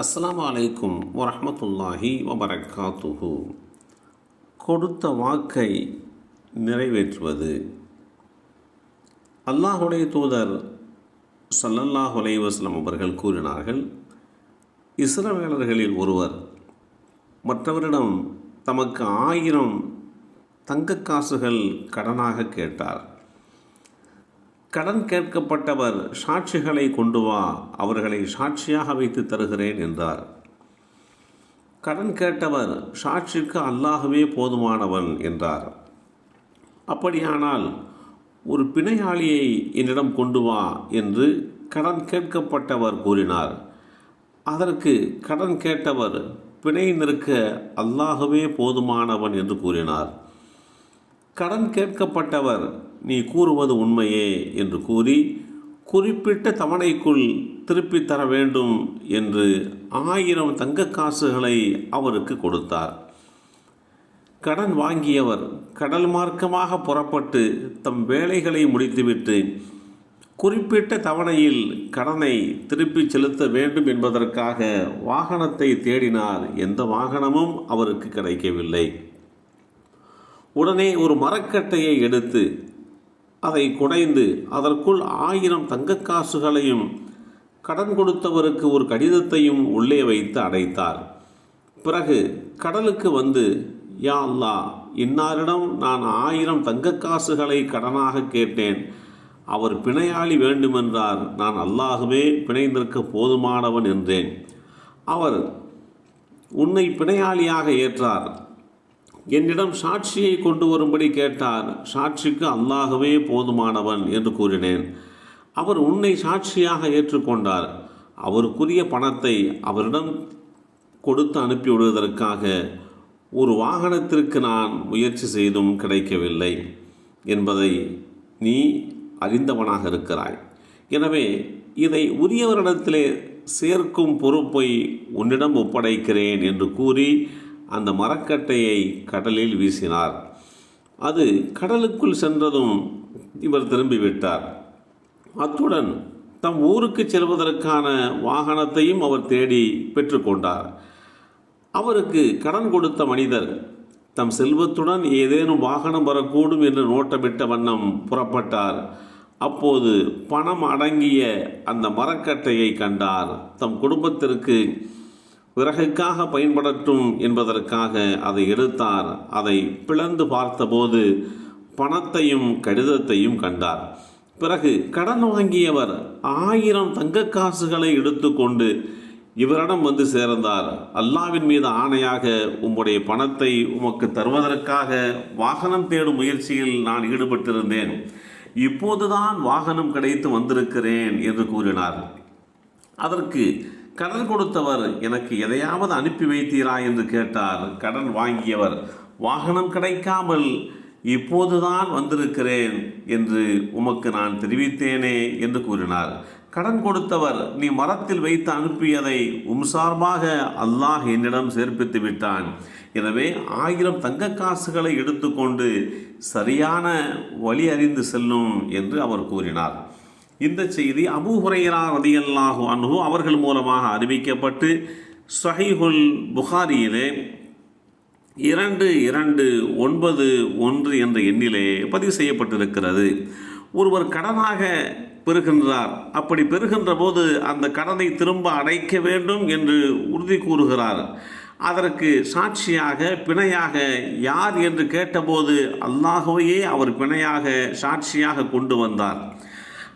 அஸ்லாம் அலைக்கும் வரமத்துல்லாஹி வபரகாத்துஹு கொடுத்த வாக்கை நிறைவேற்றுவது. அல்லாஹுடைய தூதர் ஸல்லல்லாஹு அலைஹி அவர்கள் கூறினார்கள் இஸ்ரவேலர்களில் ஒருவர் மற்றவரிடம் தமக்கு ஆயிரம் தங்க காசுகள் கடனாக கேட்டார். கடன் கேட்கப்பட்டவர் சாட்சிகளை கொண்டு வா அவர்களை சாட்சியாக வைத்து தருகிறேன் என்றார். கடன் கேட்டவர் சாட்சிக்கு அல்லாகவே போதுமானவன் என்றார். அப்படியானால் ஒரு பிணையாளியை என்னிடம் கொண்டு வா என்று கடன் கேட்கப்பட்டவர் கூறினார். அதற்கு கடன் கேட்டவர் பிணை நிற்க அல்லாகவே போதுமானவன் என்று கூறினார். கடன் கேட்கப்பட்டவர் நீ கூறுவது உண்மையே என்று கூறி குறிப்பிட்ட தவணைக்குள் திருப்பித் தர வேண்டும் என்று ஆயிரம் தங்க காசுகளை அவருக்கு கொடுத்தார். கடன் வாங்கியவர் கடல் மார்க்கமாக புறப்பட்டு தம் வேலைகளை முடித்துவிட்டு குறிப்பிட்ட தவணையில் கடனை திருப்பிச் செலுத்த வேண்டும் என்பதற்காக வாகனத்தை தேடினார். எந்த வாகனமும் அவருக்கு கிடைக்கவில்லை. உடனே ஒரு மரக்கட்டையை எடுத்து அதை குடைந்து அதற்குள் ஆயிரம் தங்கக்காசுகளையும் கடன் கொடுத்தவருக்கு ஒரு கடிதத்தையும் உள்ளே வைத்து அடைத்தார். பிறகு கடலுக்கு வந்து யா அல்லா இன்னாரிடம் நான் ஆயிரம் தங்கக்காசுகளை கடனாக கேட்டேன். அவர் பிணையாளி வேண்டுமென்றார். நான் அல்லாகவே பிணைந்திருக்க போதுமானவன் என்றேன். அவர் உன்னை பிணையாளியாக ஏற்றார். என்னிடம் சாட்சியை கொண்டு வரும்படி கேட்டார் சாட்சிக்கு அல்லாகவே போதுமானவன் என்று கூறினேன். அவர் உன்னை சாட்சியாக ஏற்றுக்கொண்டார். அவருக்குரிய பணத்தை அவரிடம் கொடுத்து அனுப்பிவிடுவதற்காக ஒரு வாகனத்திற்கு நான் முயற்சி செய்தும் கிடைக்கவில்லை என்பதை நீ அறிந்தவனாக இருக்கிறாய். எனவே இதை உரியவரிடத்திலே சேர்க்கும் பொறுப்பை உன்னிடம் ஒப்படைக்கிறேன் என்று கூறி அந்த மரக்கட்டையை கடலில் வீசினார். அது கடலுக்குள் சென்றதும் இவர் திரும்பிவிட்டார். அத்துடன் தம் ஊருக்கு செல்வதற்கான வாகனத்தையும் அவர் தேடி பெற்றுக்கொண்டார். அவருக்கு கடன் கொடுத்த மனிதர் தம் செல்வத்துடன் ஏதேனும் வாகனம் வரக்கூடும் என்று நோட்டமிட்ட வண்ணம் புறப்பட்டார். அப்போது பணம் அடங்கிய அந்த மரக்கட்டையை கண்டார். தம் குடும்பத்திற்கு விறகுக்காக பயன்படட்டும் என்பதற்காக அதை எடுத்தார். அதை பிளந்து பார்த்தபோது பணத்தையும் கடிதத்தையும் கண்டார். பிறகு கடன் வாங்கியவர் ஆயிரம் தங்க காசுகளை எடுத்துக்கொண்டு இவரிடம் வந்து சேர்ந்தார். அல்லாவின் மீது ஆணையாக உம்முடைய பணத்தை உமக்கு தருவதற்காக வாகனம் தேடும் முயற்சியில் நான் ஈடுபட்டிருந்தேன். இப்போதுதான் வாகனம் கிடைத்து வந்திருக்கிறேன் என்று கூறினார் அதற்கு கடன் கொடுத்தவர் எனக்கு எதையாவது அனுப்பி வைத்தீரா என்று கேட்டார். கடன் வாங்கியவர் வாகனம் கிடைக்காமல் இப்போதுதான் வந்திருக்கிறேன் என்று உமக்கு நான் தெரிவித்தேனே என்று கூறினார். கடன் கொடுத்தவர் நீ மரத்தில் வைத்து அனுப்பியதை உம் சார்பாக அல்லாஹ் என்னிடம் சேர்ப்பித்து விட்டான். எனவே ஆயிரம் தங்க காசுகளை எடுத்துக்கொண்டு சரியான வழி அறிந்து செல்லும் என்று அவர் கூறினார். இந்த செய்தி அபு ஹுரைரா ரதியல்லாஹு அன்ஹு அவர்கள் மூலமாக அறிவிக்கப்பட்டு சஹிஹுல் புகாரியிலே இரண்டு இரண்டு ஒன்பது ஒன்று என்ற எண்ணிலே பதிவு செய்யப்பட்டிருக்கிறது. ஒருவர் கடனாக பெறுகின்றார். அப்படி பெறுகின்ற போது அந்த கடனை திரும்ப அடைக்க வேண்டும் என்று உறுதி கூறுகிறார். அதற்கு சாட்சியாக பிணையாக யார் என்று கேட்டபோது அல்லாகவே அவர் பிணையாக சாட்சியாக கொண்டு வந்தார்.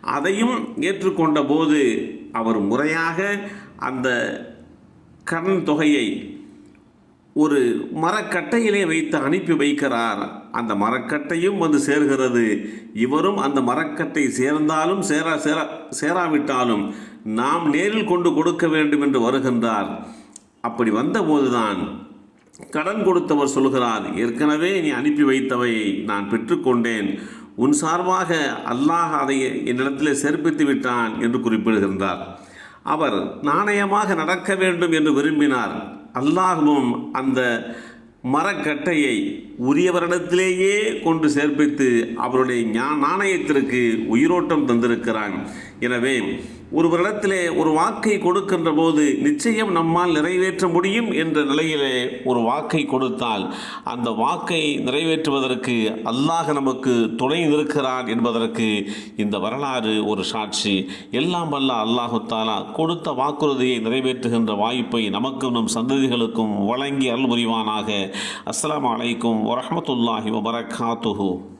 அதையும் ஏற்றுக்கொண்ட போது அவர் முறையாக அந்த கடன் தொகையை ஒரு மரக்கட்டையிலே வைத்து அனுப்பி வைக்கிறார். அந்த மரக்கட்டையும் வந்து சேர்கிறது. இவரும் அந்த மரக்கட்டை சேர்ந்தாலும் சேரா சேரா சேராவிட்டாலும் நாம் நேரில் கொண்டு கொடுக்க வேண்டும் என்று வருகின்றார். அப்படி வந்தபோதுதான் கடன் கொடுத்தவர் சொல்கிறார் ஏற்கனவே நீ அனுப்பி வைத்தவை நான் பெற்றுக்கொண்டேன். உன் சார்பாக அல்லாஹ் அதை என்னிடத்தில் சேர்ப்பித்து விட்டான் என்று குறிப்பிடுகின்றார். அவர் நாணயமாக நடக்க வேண்டும் என்று விரும்பினார். அல்லாஹும் அந்த மரக்கட்டையை உரியவரிடத்திலேயே கொண்டு சேர்ப்பித்து அவருடைய ஞா நாணயத்திற்கு உயிரோட்டம் தந்திருக்கிறான். எனவே ஒருவரிடத்திலே ஒரு வாக்கை கொடுக்கின்ற போது நிச்சயம் நம்மால் நிறைவேற்ற முடியும் என்ற நிலையிலே ஒரு வாக்கை கொடுத்தால் அந்த வாக்கை நிறைவேற்றுவதற்கு அல்லாஹ் நமக்கு துணை நிற்கிறான் என்பதற்கு இந்த வரலாறு ஒரு சாட்சி. எல்லாம் வல்ல அல்லாஹு தாலா கொடுத்த வாக்குறுதியை நிறைவேற்றுகின்ற வாய்ப்பை நமக்கும் நம் சந்ததிகளுக்கும் வழங்கி அருள் புரிவானாக. அஸ்லாம் அலைக்கும் வரமத்துல்லாஹி வபரகாத்துஹு.